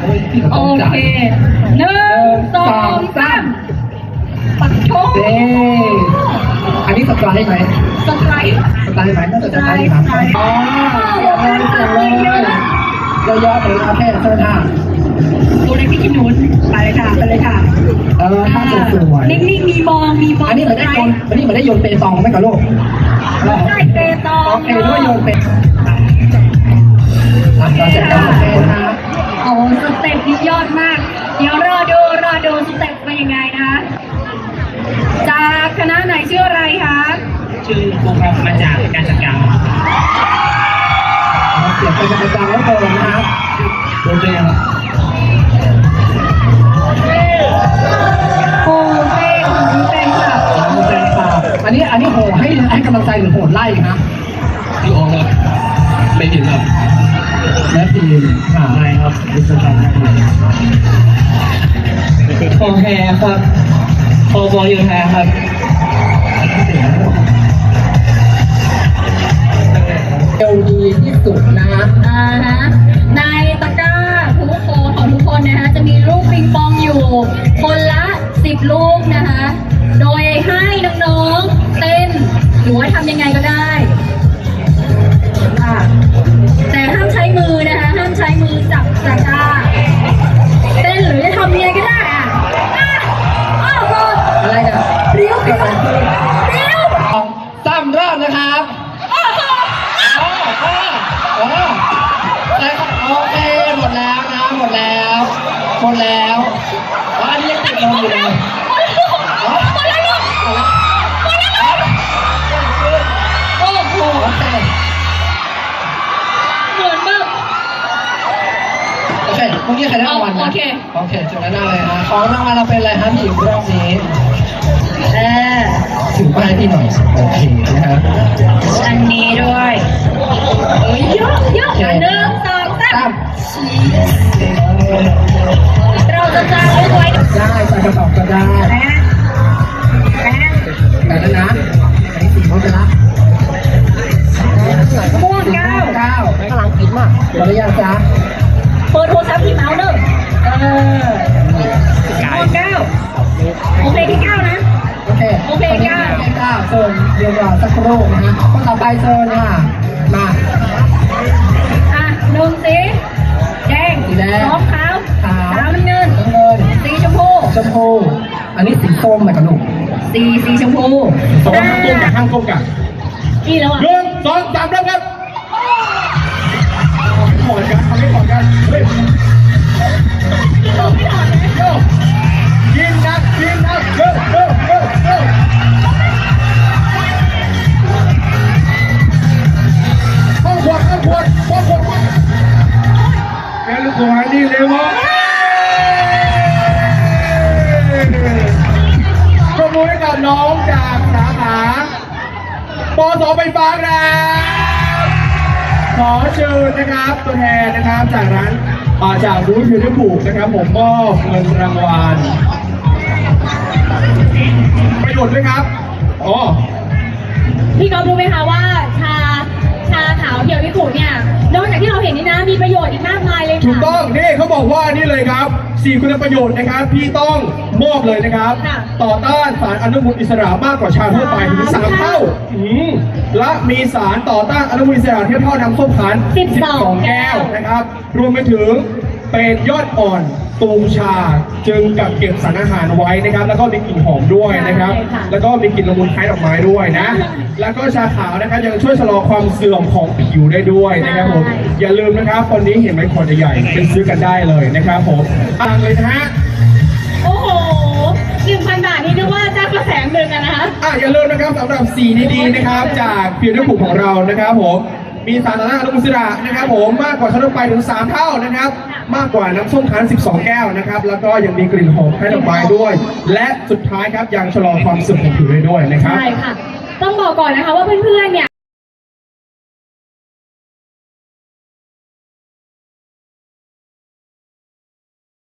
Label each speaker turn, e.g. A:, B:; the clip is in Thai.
A: โอ้ยพี่ข
B: โอ
A: โทษจ้ะ
B: เคหนึ่งสองสามปักโช
A: เด้อันนี้สไตล์ไหม
B: สไตล์
A: สไตล์ไหมน่าจะสไตล์ครับอ๋อเดี๋ยวเลยเดี๋ยวเลยเยอะๆเลยครับแม่เชิญค่ะ
B: ตัวเล็กพี่กินหนุนไปเลยค่ะไปเลยค่ะ
A: เออถ้าสวยๆ
B: นิ่งๆมีมองมีมอง
A: อันนี้เหมือนได้โยนอันนี้เหมือนได้โยนเปตองไหมกับลูก
B: ได้เปตอง
A: โอเคด้วยโยนเปตองอะเราจะ
B: ยอดมาก เดี๋ยวรอดูรอดูสเต็ปเป็นยังไงนะคะจากคณะไหนชื่ออะไรคะ
C: ชื่อครูครับมาจากการจัดการครับ
A: เสียงเป็นประจำแล้วโตนะครับ
C: โดนเลยครับ
B: โอ้เป้คุณเป็นค่ะ
A: แฟนคลับอันนี้อันนี้โหให้ให้กำลังใจหรือโหดไล่นะ
C: พี่โอครับไม่ถึงครับ
A: และทีมหาอะไรครับวิศวกรรม
C: โอเคครับโอโบยูแทครับ
A: เอลดีที่สุดนะ
B: อ่าฮะในตะกร้าทุกคนของทุกคนนะคะจะมีลูกปิงปองอยู่ คนละ10ลูกนะคะ โดยให้น้องๆเต้นหรือว่าทำยังไงก็ได้ หมด
A: แล้วอ๋ออันนี้ยังติดลมอยู่เลยมดแล้วลูกมดแล้วหมดแล้วโอ้โหเค
B: เหมือนแบบ
A: โอเคเมื่อกี้ใครได้รางวัลนะ
B: โอเค
A: โอเคจบแล้วนะเลยนะของรางวัลเราเป็นอะไรครับหญิงรอบนี้
B: เออ
A: ถือป้ายพี่หน่อย โอเคนะครับ
B: อันนี้ด้วยเอ้ยเยอะเยอะอันหนึ่งสองสา
A: ตั้
B: ม
A: ย
B: น
A: รอสักครู่นะฮะคนต่อไปเชิญค่ะมา
B: อะหนึ่งสีแดง
A: สีแดง
B: สองขาว
A: ขาว
B: สามน้ำเงิน
A: น้ำเงิน
B: สีชมพู
A: ชมพูอันนี้สีส้มนะกับลูก
B: สีสีชมพู
A: สองห้างก้มกับห้างก้มกับ
B: กี่แล้วอะ
A: หนึ่งสองสามเริ่มครับขอกันทำให้ขอกันเฮ้ย
B: ตอบไม่ถอดนะ
A: โย แกลูกสวยนี่เร็วมากปรบมือให้กับน้องจากสาขาปสไฟฟ้าครับขอเชิญนะครับตัวแทนนะครับจากร้านอ่าจากบูธยูนิผูกนะครับ ผมมอบเงินรางวัลประโยชน์ด้วยครับอ๋อ
B: พี่ก๊อฟรู้ไหมคะว่า นนี่นะมีประโยชน์อีกมากมายเลย
D: ถูก
B: ค่ะ
D: ต้องนี่เขาบอกว่านี่เลยครับสี่คุณประโยชน์นะครับที่ต้องมอบเลยนะครับ
B: ค่ะ
D: ต่อต้านสารอนุมูลอิสระมากกว่าชาทั่วไปถึงสามเท่าอืมและมีสารต่อต้านอนุมูลอิสระเทียบเท่าน้ำส้มคั้น
B: 12
D: แก้ว นะครับ รวมไปถึง เป็นยอดอ่อนตูมชา จึงกักเก็บสารอาหารไว้นะครับ แล้วก็มีกลิ่นหอมด้วยนะครับ
B: ใช่ค่ะ
D: แล้วก็มีกลิ่นละมุนคล้ายดอกไม้ด้วยนะ แล้วก็ชาขาวนะครับยังช่วยชะลอความเสื่อมของผิวได้ด้วยนะครับผม อย่าลืมนะครับวันนี้เห็นไหมขวดใหญ่ๆเป็นซื้อกันได้เลยนะครับผมตังเลยนะฮะ
B: โอ้โหหนึ่งพันบาทนี่นึกว่าจ้างกระแสงหนึ่งอะนะคะ
D: อะอย่าลืมนะครับสำหรับสีดีๆนะครับ จากผิวหน้าผูของเรานะครับผม มีสารต่อต้านอนุมูลอิสระนะครับผมมากกว่าชาทั่วไปถึง 3 เท่านะครับ มากกว่าน้ำส้มคั้น 12 แก้วนะครับ แล้วก็ยังมีกลิ่นหอมให้ดอกไม้ด้วย และสุดท้ายครับยังชะลอความเสื่อมของผิวได้ด้วยนะครับ
B: ใช่ค่ะ ต้องบอกก่อนนะคะว่าเพื่อนๆเนี่ย